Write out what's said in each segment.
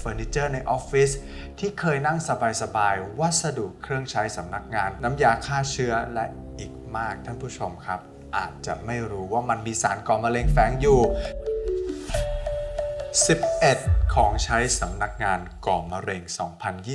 เฟอร์นิเจอร์ในออฟฟิศที่เคยนั่งสบายๆ วัสดุเครื่องใช้สำนักงาน น้ำยาฆ่าเชื้อและอีกมากท่านผู้ชมครับ อาจจะไม่รู้ว่ามันมีสารก่อมะเร็งแฝงอยู่ 11 ของใช้สำนักงานก่อมะเร็ง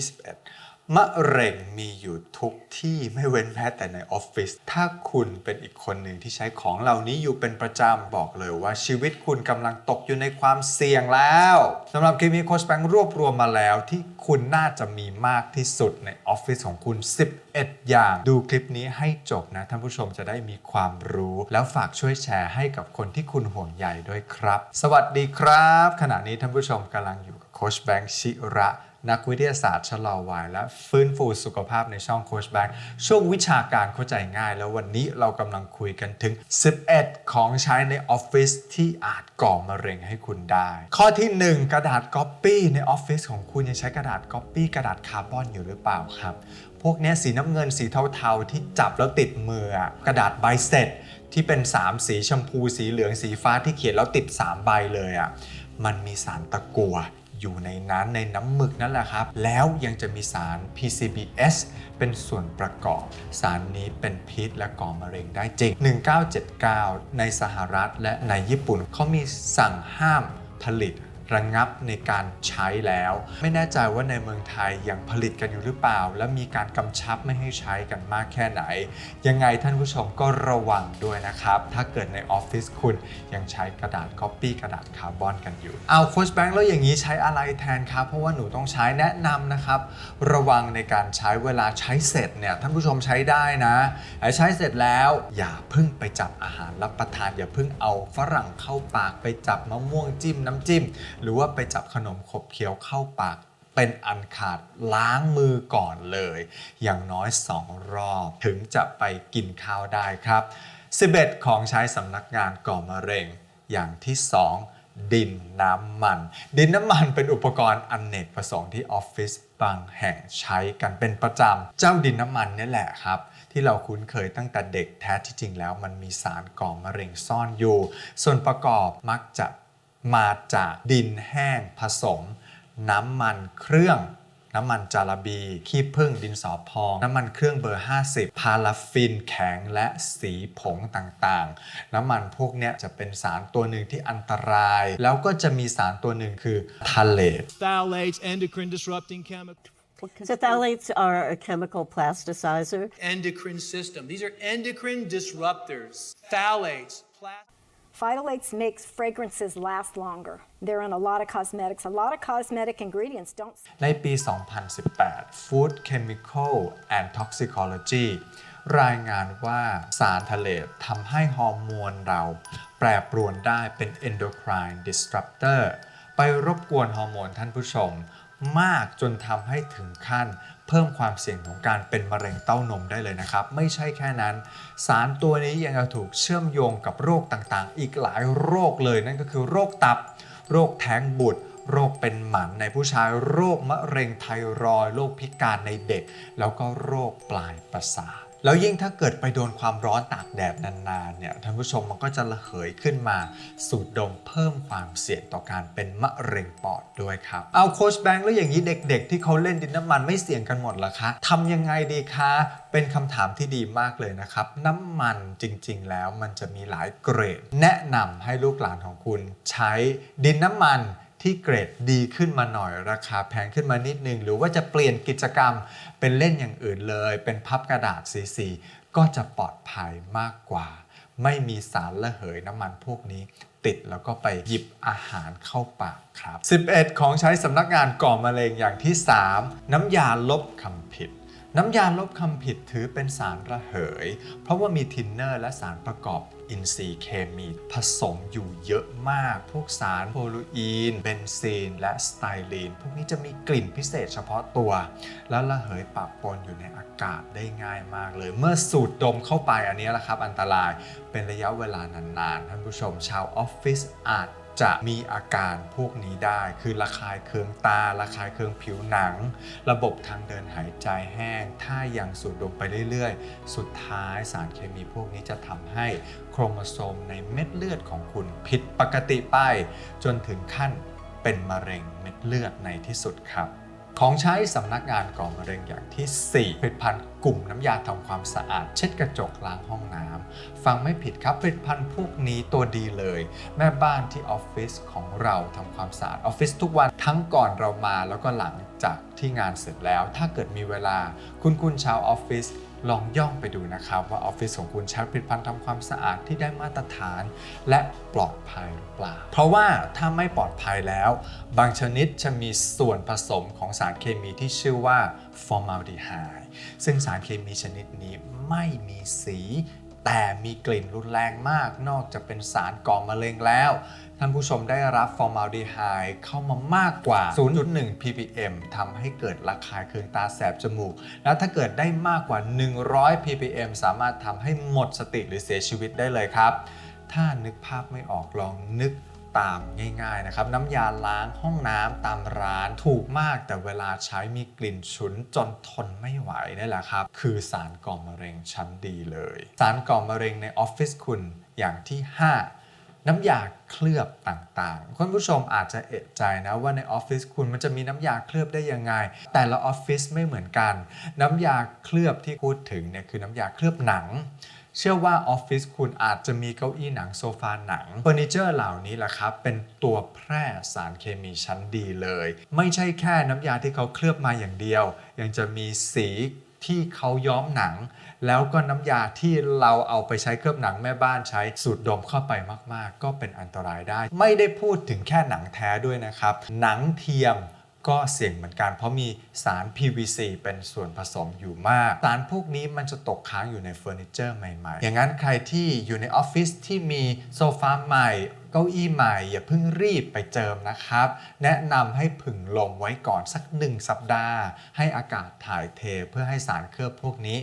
2021 มะเร็งมีอยู่ทุกที่ไม่เว้นแม้แต่ในออฟฟิศ ถ้าคุณเป็นอีกคนหนึ่งที่ใช้ของเหล่านี้อยู่เป็นประจำ บอกเลยว่าชีวิตคุณกำลังตกอยู่ในความเสี่ยงแล้วสำหรับคลิปนี้โคชแบงค์รวบรวมมาแล้วที่คุณน่าจะมีมากที่สุดในออฟฟิศของคุณ 11 อย่าง ดูคลิปนี้ให้จบนะ ท่านผู้ชมจะได้มีความรู้ แล้วฝากช่วยแชร์ให้กับคนที่คุณห่วงใยด้วยครับ สวัสดีครับ ขณะนี้ท่านผู้ชมกำลังอยู่กับโคชแบงค์ชิระ นักวิทยาศาสตร์ชะลอวัยและฟื้นฟูสุขภาพในช่องโคชแบงค์ช่วงวิชาการเข้าใจง่าย แล้ววันนี้เรากำลังคุยกันถึง 11 ของใช้ในออฟฟิศที่อาจก่อมะเร็งให้คุณได้ ข้อที่ 1 กระดาษก๊อปปี้ในออฟฟิศของคุณยังใช้กระดาษก๊อปปี้กระดาษคาร์บอนอยู่หรือเปล่าครับ พวกนี้สีน้ำเงินสีเทาๆที่จับแล้วติดมือกระดาษใบเสร็จที่เป็น 3 สีชมพูสีเหลืองสีฟ้าที่เขียนแล้วติด 3 ใบเลยอะ่ะมันมีสารตะกัว อยู่ในนั้นในน้ำหมึกนั่นแหละครับ แล้วยังจะมีสาร PCBS เป็นส่วนประกอบ สารนี้เป็นพิษและก่อมะเร็งได้จริง 1979 ในสหรัฐและในญี่ปุ่นเขามีสั่งห้ามผลิต ระงับในการใช้แล้ว ไม่แน่ใจว่าในเมืองไทยยังผลิตกันอยู่หรือเปล่า และมีการกำชับไม่ให้ใช้กันมากแค่ไหน ยังไงท่านผู้ชมก็ระวังด้วยนะครับ ถ้าเกิดในออฟฟิศคุณยังใช้กระดาษก๊อปปี้กระดาษคาร์บอนกันอยู่เอาโคชแบงค์แล้วอย่างนี้ใช้อะไรแทนครับเพราะว่าหนูต้องใช้แนะนำนะครับ ระวังในการใช้เวลาใช้เสร็จเนี่ยท่านผู้ชมใช้ได้นะแต่ใช้เสร็จแล้วอย่าเพิ่งไปจับอาหารรับประทาน อย่าเพิ่งเอาฝรั่งเข้าปากไปจับมะม่วงจิ้มน้ำจิ้มหรือว่าไปจับขนมขบเคี้ยวเข้าปากเป็นอันขาดล้างมือก่อนเลย อย่างน้อย2รอบถึงจะไปกินข้าวได้ครับ 11 ของใช้สำนักงานก่อมะเร็ง อย่างที่2ดินน้ำมัน ดินน้ำมันเป็นอุปกรณ์อนเนกประสงค์ที่ออฟฟิศบางแห่งใช้กันเป็นประจำ เจ้าดินน้ำมันนี่แหละครับ ที่เราคุ้นเคยตั้งแต่เด็กแท้ที่จริงแล้วมันมีสารก่อมะเร็งซ่อนอยู่ ส่วนประกอบมักจะ มาจากดินแห้งผสม น้ำมันเครื่องน้ำมันจาระบี ขี้ผึ้งดินสอพอง น้ำมันเครื่องเบอร์ 50 พาราฟินแข็งและสีผงต่างๆ น้ำมันพวกเนี้ยจะเป็นสารตัวหนึ่งที่อันตราย แล้วก็จะมีสารตัวหนึ่งคือทาเลต phthalates, endocrine disrupting chemical, Phthalates are a chemical plasticizer. endocrine system. These are endocrine disruptors. Phthalates, plas- Phytolates makes fragrances last longer. They're in a lot of cosmetics. A lot of cosmetic ingredients don't ในปี 2018 Food Chemical and Toxicology รายงานว่าสารทะเลทำให้ฮอร์โมนเรา แปรปรวนได้เป็น endocrine disruptor ไปรบกวนฮอร์โมนท่านผู้ชม มากจนทำให้ถึงขั้น เพิ่มความเสี่ยงของการเป็นมะเร็งเต้านมได้เลยนะครับ ไม่ใช่แค่นั้น สารตัวนี้ยังจะถูกเชื่อมโยงกับโรคต่างๆ อีกหลายโรคเลยนั่นก็คือโรคตับ โรคแท้งบุตรโรคเป็นหมันในผู้ชายโรคมะเร็งไทรอยโรคพิการในเด็ก แล้วก็โรคปลายประสาท แล้วยิ่งถ้าเกิดไปโดนความร้อนตากแดดนานๆเนี่ยท่านผู้ชมมันก็จะระเหยขึ้นมาสูดดมเพิ่มความเสี่ยงต่อการเป็นมะเร็งปอดด้วยครับ เอาโคชแบงค์แล้วอย่างนี้เด็กๆ ที่เขาเล่นดินน้ำมันไม่เสี่ยงกันหมดหรอคะทำยังไงดีคะเป็นคำถามที่ดีมากเลยนะครับ น้ำมันจริงๆ แล้วมันจะมีหลายเกรด แนะนำให้ลูกหลานของคุณใช้ดินน้ำมัน ที่เกรดดีขึ้นมาหน่อยราคาแพงขึ้นมานิดนึง หรือว่าจะเปลี่ยนกิจกรรมเป็นเล่นอย่างอื่นเลย เป็นพับกระดาษสีๆก็จะปลอดภัยมากกว่า ไม่มีสารระเหยน้ำมันพวกนี้ติดแล้วก็ไปหยิบอาหารเข้าปากครับ 11 ของใช้สำนักงานก่อมะเร็งอย่างที่ 3 น้ำยาลบคำผิด น้ำยาลบคำผิดถือเป็นสารระเหย เพราะว่ามีทินเนอร์และสารประกอบอินทรีย์เคมีผสมอยู่เยอะมาก พวกสารโพลูอีน เบนซีน และสไตรีน พวกนี้จะมีกลิ่นพิเศษเฉพาะตัว แล้วระเหยปะปนอยู่ในอากาศได้ง่ายมากเลย เมื่อสูดดมเข้าไปอันนี้แหละครับ อันตรายเป็นระยะเวลานานๆ ท่านผู้ชมชาวออฟฟิศอาจ จะมีอาการพวกนี้ได้ คือระคายเคืองตา ระคายเคืองผิวหนัง ระบบทางเดินหายใจแห้ง ถ้ายังสูดดมไปเรื่อยๆ สุดท้ายสารเคมีพวกนี้จะทำให้โครโมโซมในเม็ดเลือดของคุณผิดปกติไป จนถึงขั้นเป็นมะเร็งเม็ดเลือดในที่สุดครับ ของใช้สำนักงานก่อมะเร็งอย่างที่ 4 ผลิตภัณฑ์กลุ่มน้ำยาทำความสะอาด เช็ดกระจกล้างห้องน้ำฟังไม่ผิดครับผลิตภัณฑ์พวกนี้ตัวดีเลย แม่บ้านที่ออฟฟิศของเราทำความสะอาดออฟฟิศทุกวันทั้งก่อนเรามาแล้วก็หลังจากที่งานเสร็จแล้ว ถ้าเกิดมีเวลาคุณคุณชาวออฟฟิศ ลองย่องไปดูนะครับ ว่าออฟฟิศของคุณใช้ผลิตภัณฑ์ทำความสะอาดที่ได้มาตรฐาน และปลอดภัยหรือเปล่า เพราะว่าถ้าไม่ปลอดภัยแล้ว บางชนิดจะมีส่วนผสมของสารเคมีที่ชื่อว่าฟอร์มาลดีไฮด์ซึ่งสารเคมีชนิดนี้ไม่มีสี แต่มีกลิ่นรุนแรงมาก นอกจากเป็นสารก่อมะเร็งแล้ว ท่านผู้ชมได้รับฟอร์มาลดีไฮด์เข้ามามากกว่า 0.1 ppm ทำให้เกิดระคายเคืองตาแสบจมูก แล้วถ้าเกิดได้มากกว่า 100 ppm สามารถทำให้หมดสติหรือเสียชีวิตได้เลยครับ ถ้านึกภาพไม่ออกลองนึก ตามง่ายๆนะครับน้ำยาล้างห้องน้ำตามร้านถูกมากแต่เวลาใช้มีกลิ่นฉุนจนทนไม่ไหวนี่แหละครับ คือสารก่อมะเร็งชั้นดีเลย สารก่อมะเร็งในออฟฟิศคุณอย่างที่ 5น้ำยาเคลือบต่างๆ คุณผู้ชมอาจจะเอะใจนะว่าในออฟฟิศคุณมันจะมีน้ำยาเคลือบได้ยังไง แต่ละออฟฟิศไม่เหมือนกัน น้ำยาเคลือบที่พูดถึงเนี่ยคือน้ำยาเคลือบหนัง เชื่อว่าออฟฟิศคุณอาจจะมีเก้าอี้หนังโซฟาหนังเฟอร์นิเจอร์เหล่านี้แหละครับ เป็นตัวแพร่สารเคมีชั้นดีเลย ไม่ใช่แค่น้ำยาที่เขาเคลือบมาอย่างเดียว ยังจะมีสีที่เขาย้อมหนัง แล้วก็น้ำยาที่เราเอาไปใช้เคลือบหนังแม่บ้านใช้สูดดมเข้าไปมาก ๆ ก็เป็นอันตรายได้ ไม่ได้พูดถึงแค่หนังแท้ด้วยนะครับ หนังเทียม ก็เสี่ยงเหมือนกันเพราะมีสาร PVC เป็นส่วนผสมอยู่มาก สารพวกนี้มันจะตกค้างอยู่ในเฟอร์นิเจอร์ใหม่ ๆ อย่างนั้นใครที่อยู่ในออฟฟิศที่มีโซฟาใหม่เก้าอี้ใหม่อย่าเพิ่งรีบไปเจิมนะครับ แนะนำให้ผึ่งลมไว้ก่อนสักหนึ่งสัปดาห์ ให้อากาศถ่ายเทเพื่อให้สารเคลือบพวกนี้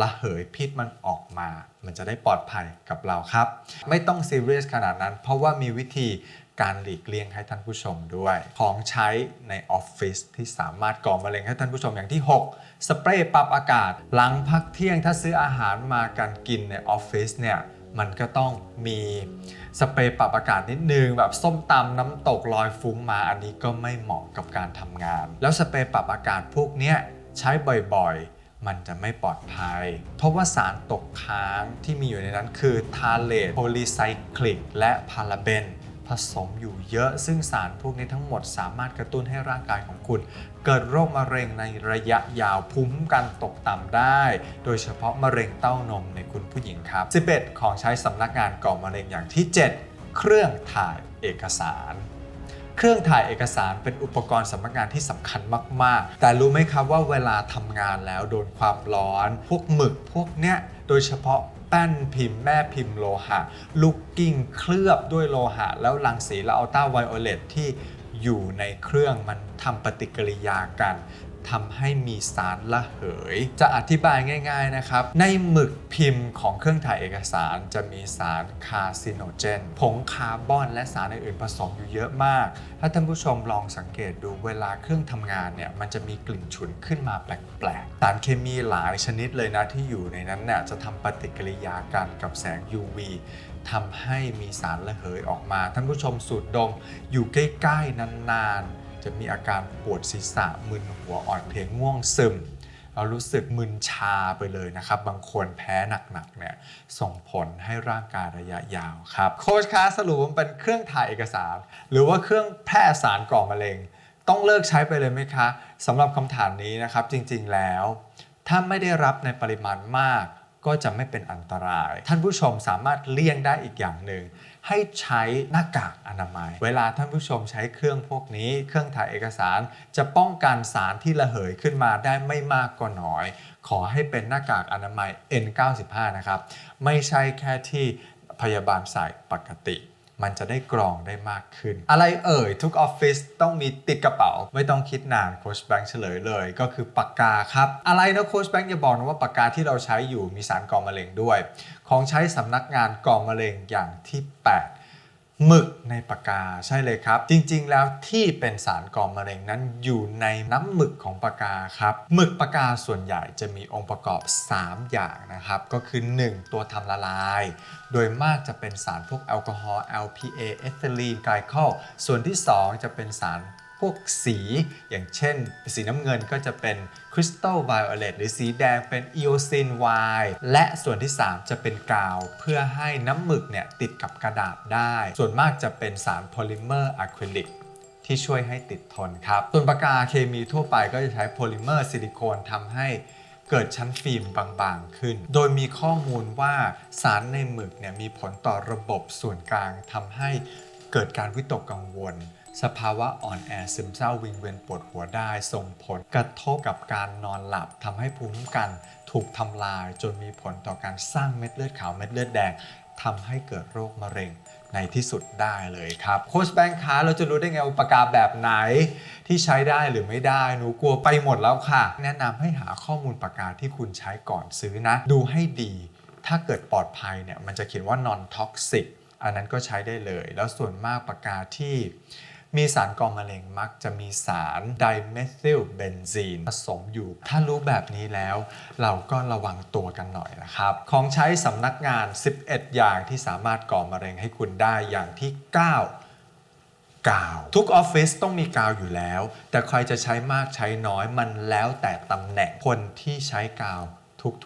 ระเหยพิษมันออกมา มันจะได้ปลอดภัยกับเราครับ ไม่ต้องซีเรียสขนาดนั้น เพราะว่ามีวิธี การหลีกเลี่ยงให้ท่านผู้ชมด้วย ของใช้ในออฟฟิศที่สามารถก่อมะเร็งให้ท่านผู้ชมอย่างที่ 6 สเปรย์ปรับอากาศ หลังพักเที่ยงถ้าซื้ออาหารมากันกินในออฟฟิศเนี่ยมันก็ต้องมีสเปรย์ปรับอากาศนิดนึงแบบส้มตำน้ำตกลอยฟุ้งมาอันนี้ก็ไม่เหมาะกับการทำงาน แล้วสเปรย์ปรับอากาศพวกเนี้ยใช้บ่อยๆ มันจะไม่ปลอดภัย เพราะว่าสารตกค้างที่มีอยู่ในนั้นคือทาเลตโพลีไซคลิก และพาราเบน ผสมอยู่เยอะ ซึ่งสารพวกนี้ทั้งหมดสามารถกระตุ้นให้ร่างกายของคุณ เกิดโรคมะเร็งในระยะยาวภูมิคุ้มกันตกต่ำได้ โดยเฉพาะมะเร็งเต้านมในคุณผู้หญิงครับ 11 ของใช้สำนักงานก่อมะเร็งอย่างที่ 7 เครื่องถ่ายเอกสารเครื่องถ่ายเอกสารเป็นอุปกรณ์สำนักงานที่สำคัญมาก ๆ แต่รู้ไหมครับว่าเวลาทำงานแล้วโดนความร้อน พวกหมึกพวกเนี้ย โดยเฉพาะ ป้นพิมพ์แม่พิมพ์โลหะ ลูกกิ้งเคลือบด้วยโลหะ แล้วรังสีและอัลตราไวโอเลตที่อยู่ในเครื่องมันทำปฏิกิริยากัน ทำให้มีสารระเหย จะอธิบายง่ายๆนะครับ ในหมึกพิมพ์ของเครื่องถ่ายเอกสารจะมีสารคาร์ซิโนเจน ผงคาร์บอนและสารอื่นๆผสมอยู่เยอะมาก ถ้าท่านผู้ชมลองสังเกตดูเวลาเครื่องทำงานเนี่ย มันจะมีกลิ่นฉุนขึ้นมาแปลกๆ สารเคมีหลายชนิดเลยนะที่อยู่ในนั้นเนี่ยจะทำปฏิกิริยากันกับแสง UV ทำให้มีสารระเหยออกมา ท่านผู้ชมสูดดมอยู่ใกล้ๆนานๆ จะมีอาการปวดศีรษะมึนหัวอ่อนเพลียง่วงซึมเรารู้สึกมึนชาไปเลยนะครับ บางคนแพ้หนักๆเนี่ยส่งผลให้ร่างกายระยะยาวครับ โค้ชคะสรุปมันเป็นเครื่องถ่ายเอกสาร หรือว่าเครื่องแพร่สารก่อมะเร็ง ต้องเลิกใช้ไปเลยไหมคะสำหรับคำถามนี้นะครับจริงๆแล้ว ถ้าไม่ได้รับในปริมาณมาก ก็จะไม่เป็นอันตราย ท่านผู้ชมสามารถเลี่ยงได้อีกอย่างหนึ่งให้ใช้หน้ากากอนามัย เวลาท่านผู้ชมใช้เครื่องพวกนี้ เครื่องถ่ายเอกสาร จะป้องกันสารที่ระเหยขึ้นมาได้ไม่มากก็น้อย ขอให้เป็นหน้ากากอนามัย N95 นะครับ ไม่ใช่แค่ที่พยาบาลใส่ปกติ มันจะได้กรองได้มากขึ้น อะไรเอ่ย ทุกออฟฟิศต้องมีติดกระเป๋า ไม่ต้องคิดนานโค้ชแบงค์เฉลยเลย ก็คือปากกาครับ อะไรนะโค้ชแบงค์อย่าบอกนะว่าปากกาที่เราใช้อยู่มีสารก่อมะเร็งด้วย ของใช้สำนักงานก่อมะเร็งอย่างที่ 8 หมึกในปากกาใช่เลยครับ จริงๆ แล้วที่เป็นสารก่อมะเร็งนั้นอยู่ในน้ำหมึกของปากกาครับหมึกปากกาส่วนใหญ่จะมีองค์ประกอบ 3 อย่างนะครับ ก็คือ 1 ตัวทำละลาย โดยมากจะเป็นสารพวกแอลกอฮอล์ LPA เอทิลีนไกลคอลส่วนที่ 2 จะเป็นสาร พวกสีอย่างเช่น สีน้ำเงินก็จะเป็นคริสตัลไวโอเลตหรือสีแดงเป็นอีโอซินไวและส่วนที่ 3 จะเป็นกาว เพื่อให้น้ำหมึกเนี่ยติดกับกระดาษได้ ส่วนมากจะเป็นสารโพลิเมอร์อะคริลิกที่ช่วยให้ติดทนครับ ส่วนปากกาเคมีทั่วไปก็จะใช้โพลิเมอร์ซิลิโคนทำให้เกิดชั้นฟิล์มบางๆ ขึ้น โดยมีข้อมูลว่าสารในหมึกเนี่ยมีผลต่อระบบส่วนกลางทำให้เกิดการวิตกกังวล สภาวะอ่อนแอซึมเศร้าวิงเวียนปวดหัวได้ส่งผลกระทบกับการนอนหลับทำให้ภูมิคุ้มกันถูกทำลายจนมีผลต่อการสร้างเม็ดเลือดขาวเม็ดเลือดแดงทำให้เกิดโรคมะเร็งในที่สุดได้เลยครับโค้ชแบงค์คะเราจะรู้ได้ไงว่าปากกาแบบไหน ที่ใช้ได้หรือไม่ได้ หนูกลัวไปหมดแล้วค่ะ แนะนำให้หาข้อมูลปากกาที่คุณใช้ก่อนซื้อนะ ดูให้ดี ถ้าเกิดปลอดภัยเนี่ยมันจะเขียนว่า non toxic อันนั้นก็ใช้ได้เลย แล้วส่วนมากปากกาที่ มีสารก่อมะเร็งมักจะมีสารไดเมทิลเบนซีนผสมอยู่ ถ้ารู้แบบนี้แล้ว เราก็ระวังตัวกันหน่อยนะครับ ของใช้สำนักงาน 11 อย่างที่สามารถก่อมะเร็งให้คุณได้อย่างที่ 9กาวทุกออฟฟิศต้องมีกาวอยู่แล้ว แต่ใครจะใช้มากใช้น้อยมันแล้วแต่ตำแหน่งคนที่ใช้กาว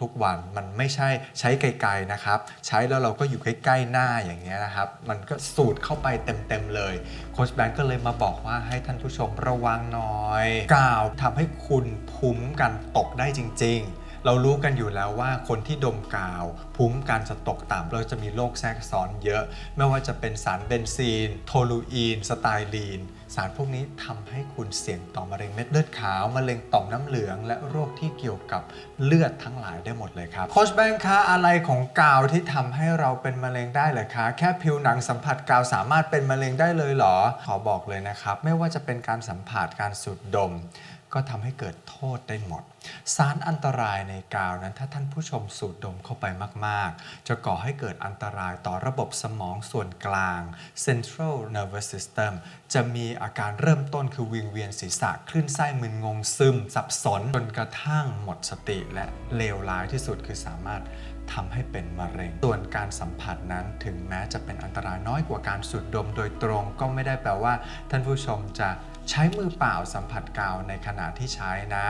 ทุกๆวัน มันไม่ใช่ใช้ไกลๆนะครับ ใช้แล้วเราก็อยู่ใกล้ๆหน้าอย่างเงี้ยนะครับ มันก็สูดเข้าไปเต็มๆเลยโค้ชแบงก์ก็เลยมาบอกว่าให้ท่านผู้ชมระวังหน่อย กล่าวทำให้คุณภูมิกันตกได้จริง ๆ เรารู้กันอยู่แล้วว่าคนที่ดมกาว ภูมิกันจะตกต่ำเราจะมีโรคแทรกซ้อนเยอะ ไม่ว่าจะเป็นสารเบนซีน โทลูอีน สไตลีน สารพวกนี้ทำให้คุณเสี่ยงต่อมะเร็งเม็ดเลือดขาว มะเร็งต่อมน้ำเหลือง และโรคที่เกี่ยวกับเลือดทั้งหลายได้หมดเลยครับโคชแบงค์คะอะไรของกาวที่ทำให้เราเป็นมะเร็งได้เหรอคะ แค่ผิวหนังสัมผัสกาวสามารถเป็นมะเร็งได้เลยเหรอ ขอบอกเลยนะครับ ไม่ว่าจะเป็นการสัมผัสการสูดดม ก็ทำให้เกิดโทษได้หมด สารอันตรายในกาวนั้นถ้าท่านผู้ชมสูดดมเข้าไปมากๆ จะก่อให้เกิดอันตรายต่อระบบสมองส่วนกลาง Central Nervous System จะมีอาการเริ่มต้นคือวิงเวียนศีรษะคลื่นไส้มึนงงซึม สับสน จนกระทั่งหมดสติและเลวร้ายที่สุดคือสามารถทำให้เป็นมะเร็ง ส่วนการสัมผัสนั้นถึงแม้จะเป็นอันตรายน้อยกว่าการสูดดมโดยตรงก็ไม่ได้แปลว่า ท่านผู้ชมจะ ใช้มือเปล่าสัมผัสกาวในขณะที่ใช้นะ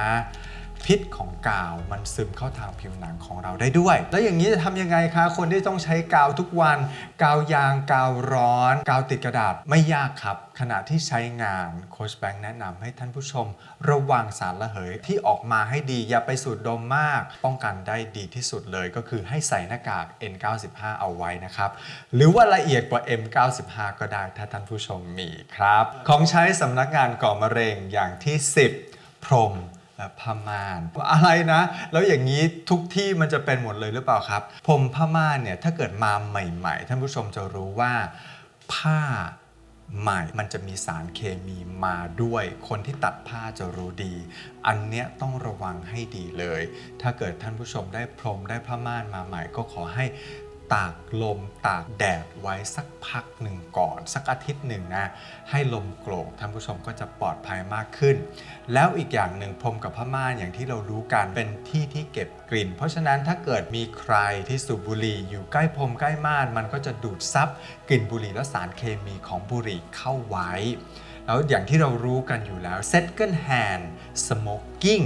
พิษของกาวมันซึมเข้าทางผิวหนังของเราได้ด้วย แล้วอย่างนี้จะทำยังไงคะ คนที่ต้องใช้กาวทุกวัน กาวยางกาวร้อน กาวติดกระดาษไม่ยากครับ ขณะที่ใช้งานโคชแบงค์แนะนำให้ท่านผู้ชม ระวังสารระเหยที่ออกมาให้ดีอย่าไปสูดดมมาก ป้องกันได้ดีที่สุดเลยก็คือให้ใส่หน้ากาก N95 เอาไว้นะครับหรือว่าละเอียดกว่า M95 ก็ได้ถ้าท่านผู้ชมมีครับ ของใช้สำนักงานก่อมะเร็งอย่างที่ 10 พรม และผ้าม่านอะไรนะ แล้วอย่างนี้ทุกที่มันจะเป็นหมดเลยหรือเปล่าครับพรมผ้าม่านเนี่ยถ้าเกิดมาใหม่ๆ ท่านผู้ชมจะรู้ว่าผ้าใหม่มันจะมีสารเคมีมาด้วย คนที่ตัดผ้าจะรู้ดี อันเนี้ยต้องระวังให้ดีเลย ถ้าเกิดท่านผู้ชมได้พรมได้ผ้าม่านมาใหม่ก็ขอให้ ตากลมตากแดดไว้สักพักหนึ่งก่อน สักอาทิตย์หนึ่งนะให้ลมโกรกท่านผู้ชมก็จะปลอดภัยมากขึ้น แล้วอีกอย่างหนึ่งพรมกับผ้าม่านอย่างที่เรารู้กันเป็นที่ที่เก็บกลิ่น เพราะฉะนั้นถ้าเกิดมีใครที่สูบบุหรี่อยู่ใกล้พรมใกล้ม่าน มันก็จะดูดซับกลิ่นบุหรี่และสารเคมีของบุหรี่เข้าไว้ แล้วอย่างที่เรารู้กันอยู่แล้ว second hand smoking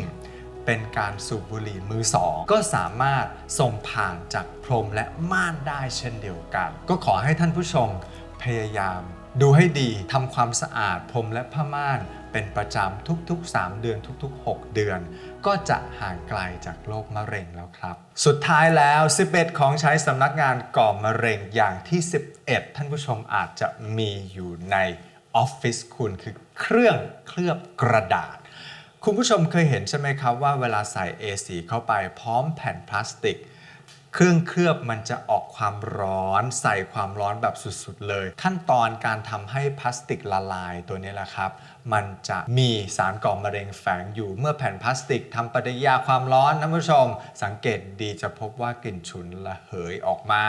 เป็นการสูบบุหรี่มือสองก็สามารถส่งผ่านจากพรมและม่านได้เช่นเดียวกัน ก็ขอให้ท่านผู้ชมพยายาม ดูให้ดีทำความสะอาดพรมและผ้าม่านเป็นประจำทุกๆ 3 เดือนทุก ๆ 6 เดือน ก็จะห่างไกลจากโรคมะเร็งแล้วครับ สุดท้ายแล้ว 11 ของใช้สำนักงานก่อมะเร็งอย่างที่ 11 ท่านผู้ชมอาจจะมีอยู่ในออฟฟิศคุณคือเครื่องเคลือบกระดาษ คุณผู้ชมเคยเห็นใช่ไหมครับว่าเวลาใส่ A4 เข้าไปพร้อมแผ่นพลาสติก เครื่องเคลือบมันจะออกความร้อนใส่ความร้อนแบบสุดๆเลย ขั้นตอนการทำให้พลาสติกละลายตัวนี้แหละครับ มันจะมีสารก่อมะเร็งแฝงอยู่เมื่อแผ่นพลาสติกทำปฏิกิริยาความร้อนท่านผู้ชม สังเกตดีจะพบว่ากลิ่นฉุนระเหยออกมา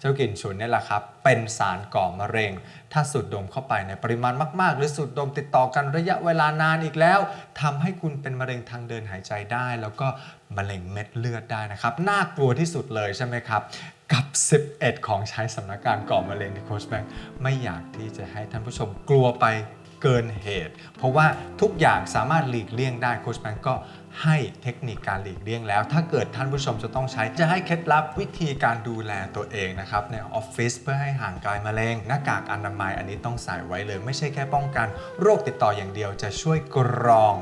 เจ้ากลิ่นฉุนนี่แหละครับ เป็นสารก่อมะเร็ง ถ้าสูดดมเข้าไปในปริมาณมาก ๆ หรือสูดดมติดต่อกันระยะเวลานานอีกแล้วทำให้คุณเป็นมะเร็งทางเดินหายใจได้ แล้วก็ มะเร็งเม็ดเลือดได้นะครับ น่ากลัวที่สุดเลยใช่ไหมครับ กับ 11 ของใช้สำนักงานก่อมะเร็งที่โคชแบงค์ไม่อยากที่จะให้ท่านผู้ชมกลัวไปเกินเหตุ เพราะว่าทุกอย่างสามารถหลีกเลี่ยงได้โคชแบงค์ก็ ให้เทคนิคการหลีกเลี่ยงแล้ว ถ้าเกิดท่านผู้ชมจะต้องใช้จะให้เคล็ดลับวิธีการดูแลตัวเองนะครับในออฟฟิศเพื่อให้ห่างไกลมะเร็ง หน้ากากอนามัยอันนี้ต้องใส่ไว้เลย ไม่ใช่แค่ป้องกัน โรคติดต่ออย่างเดียวจะช่วยกรอง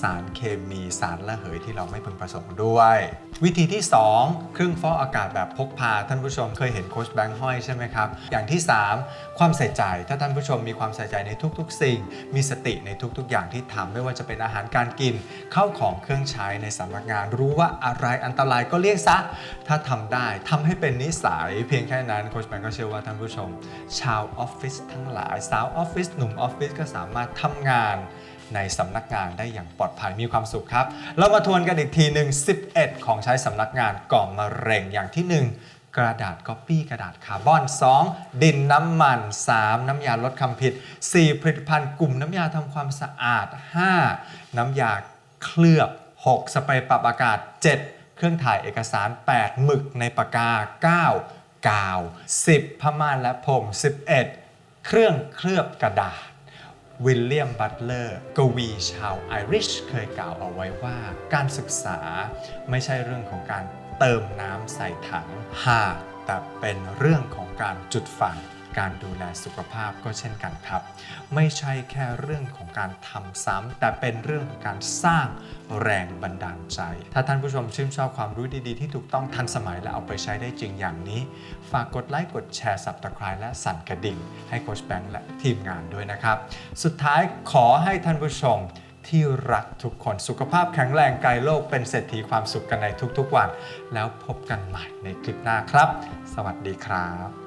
สารเคมีสารระเหยที่เราไม่พึงประสงค์ด้วย วิธีที่ 2 เครื่องฟอกอากาศแบบพกพา ท่านผู้ชมเคยเห็นโค้ชแบงค์ห้อยใช่ไหมครับอย่างที่ 3 ความใส่ใจถ้าท่านผู้ชมมีความใส่ใจในทุกๆ สิ่ง มีสติในทุกๆ อย่างที่ทำไม่ว่าจะเป็นอาหารการกินเข้าของเครื่องใช้ในสำนักงาน รู้ว่าอะไรอันตรายก็เลี่ยงซะ ถ้าทำได้ทำให้เป็นนิสัย เพียงแค่นั้นโค้ชแบงค์ก็เชื่อว่าท่านผู้ชม ชาวออฟฟิศทั้งหลาย สาวออฟฟิศหนุ่มออฟฟิศก็สามารถทำงานในสำนักงานได้อย่างปลอดภัยมีความสุขครับ เรามาทวนกันอีกทีหนึ่ง11 ของใช้สำนักงานก่อมะเร็งอย่างที่ 1กระดาษก๊อปปี้กระดาษคาร์บอน 2. ดินน้ำมัน 3. น้ำยาลดคำผิด 4. ผลิตภัณฑ์กลุ่มน้ำยาทำความสะอาด 5. น้ำยาเคลือบ 6. สเปรย์ปรับอากาศ 7. เครื่องถ่ายเอกสาร 8. หมึกในปากกา 9. กาว 10. ผ้าม่านและพรม11 เครื่องเคลือบกระดาษ วิลเลียม บัตเลอร์ กวีชาวไอริช เคยกล่าวเอาไว้ว่าการศึกษาไม่ใช่เรื่องของการเติมน้ำใส่ถังหากแต่เป็นเรื่องของการจุดไฟ การดูแลสุขภาพก็เช่นกันครับ ไม่ใช่แค่เรื่องของการทำซ้ำแต่เป็นเรื่องของการสร้างแรงบันดาลใจ ถ้าท่านผู้ชมชื่นชอบความรู้ดีๆ ที่ถูกต้องทันสมัยและเอาไปใช้ได้จริงอย่างนี้ ฝากกดไลค์กดแชร์สับตะไคร้และสั่นกระดิ่ง ให้โคชแบงค์และทีมงานด้วยนะครับ สุดท้ายขอให้ท่านผู้ชมที่รักทุกคนสุขภาพแข็งแรงไกลโลกเป็นเศรษฐีความสุขกันในทุกๆวัน แล้วพบกันใหม่ในคลิปหน้าครับ สวัสดีครับ